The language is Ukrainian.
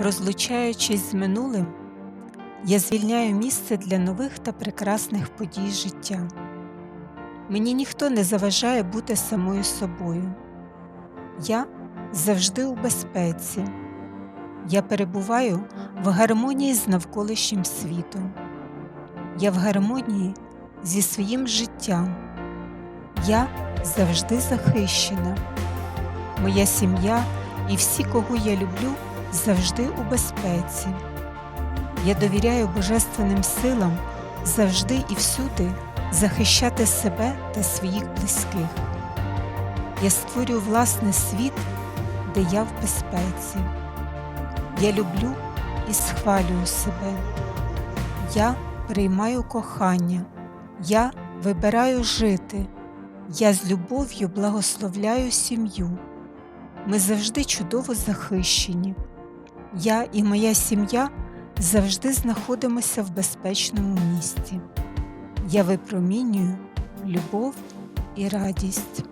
Розлучаючись з минулим, я звільняю місце для нових та прекрасних подій життя. Мені ніхто не заважає бути самою собою. Я завжди у безпеці. Я перебуваю в гармонії з навколишнім світом. Я в гармонії зі своїм життям. Я завжди захищена. Моя сім'я і всі, кого я люблю, завжди у безпеці. Я довіряю божественним силам завжди і всюди захищати себе та своїх близьких. Я створюю власний світ, де я в безпеці. Я люблю і схвалюю себе. Я приймаю кохання. Я вибираю жити. Я з любов'ю благословляю сім'ю. Ми завжди чудово захищені. Я і моя сім'я завжди знаходимося в безпечному місці. Я випромінюю любов і радість.